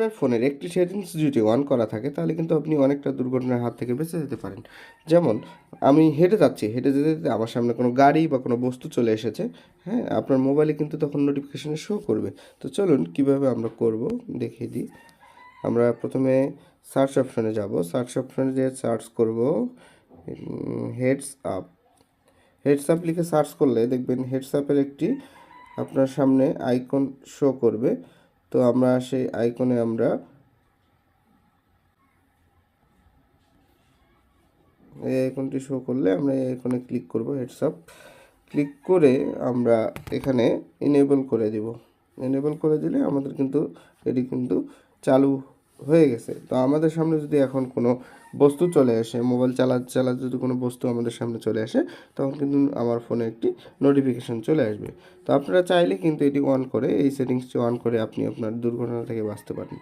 আপনার ফোনের একটি সেটিংস যদি অন করা থাকে, তাহলে কিন্তু আপনি অনেকটা দুর্ঘটনার হাত থেকে বেঁচে যেতে পারেন। যেমন, আমি হেঁটে যাচ্ছি, হেঁটে যেতে যেতে আমার সামনে কোনো গাড়ি বা কোনো বস্তু চলে এসেছে হ্যাঁ আপনার মোবাইলে কিন্তু তখন নোটিফিকেশানে শো করবে। তো চলুন, কীভাবে আমরা করব, দেখিয়ে দিই। আমরা প্রথমে সার্চ অপশনে যাব। সার্চ অপশনে যে সার্চ করব হেডস আপ হেডস আপ লিখে সার্চ করলে দেখবেন হেডস আপের একটি আপনার সামনে আইকন শো করবে। তো আমরা সেই আইকনে আমরা এই আইকনটি শো করলে আমরা এই আইকনে ক্লিক করব হোয়াটসঅ্যাপ ক্লিক করে আমরা এখানে এনেবল করে দিব। ইনেবল করে দিলে আমাদের কিন্তু এটি কিন্তু চালু হয়ে গেছে। তো আমাদের সামনে যদি এখন কোনো বস্তু চলে আসে, মোবাইল চালা চালা যদি কোনো বস্তু আমাদের সামনে চলে আসে, তখন কিন্তু আমার ফোনে একটি নোটিফিকেশান চলে আসবে। তো আপনারা চাইলে কিন্তু এটি অন করে, এই সেটিংসটি অন করে আপনি আপনার দুর্ঘটনা থেকে বাঁচতে পারেন।